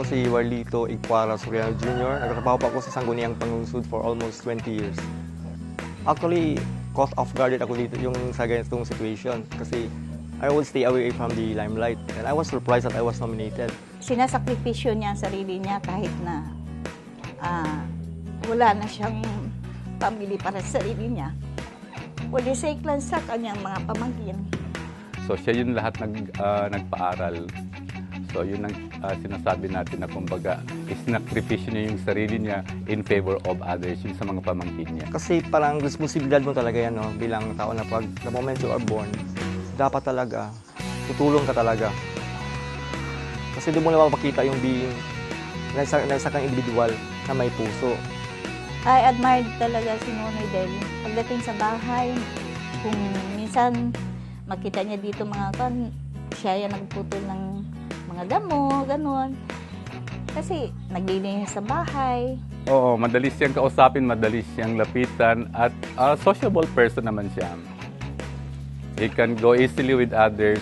po si Warlito Igpara Soriano Jr. Nagtrabaho po ako sa Sangguniang Pangunsud for almost 20 years. Actually, caught off guarded ako dito yung sa ganitong situation kasi I would stay away from the limelight and I was surprised that I was nominated. Sinasakripisyo niya ang sarili niya kahit na ah, wala na siyang pamili para sa sarili niya. Lang sa kanyang mga pamangkin. So siya yun lahat nag, ah, nagpaaral. So yun ang ah, sinasabi natin na kumbaga isinakripisyo niya yung sarili niya in favor of others, yung sa mga pamangkin niya. Kasi parang responsibilidad mo talaga yan, no? bilang tao na pag the moment you are born, dapat talaga, tutulong ka talaga. Kasi doon mo na mapakita yung being na isa, na isa kang individual na may puso. I admired talaga si Nonoy dahil pagdating sa bahay, kung minsan makita niya dito mga kan, siya yung nagputol ng mga damo, ganun. Kasi naglilinis sa bahay. Oo, madalis siyang kausapin, madalis siyang lapitan, at ah, sociable person naman siya. He can go easily with others,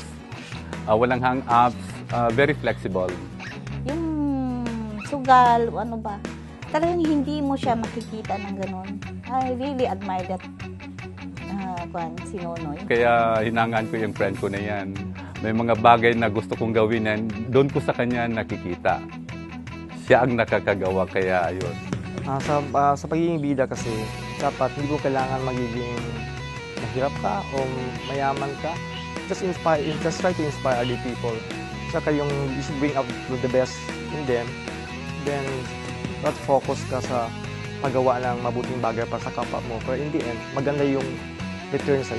ah, walang hang-ups, ah, very flexible. Yung sugal, o ano ba, talagang hindi mo siya makikita ng ganun. I really admire that uh, kwan, si Nonoy. Kaya hinangaan ko yung friend ko na yan. May mga bagay na gusto kong gawin yan, doon ko sa kanya nakikita. Siya ang nakakagawa, kaya ayun. Ah, sa, ah, sa pagiging bida kasi, dapat hindi mo kailangan magiging mahirap ka o mayaman ka. Just inspire, just try to inspire other people. Saka yung you should bring out the best in them. Then, not focus ka sa paggawa ng mabuting bagay para sa kapwa mo. Pero in the end, maganda yung return sa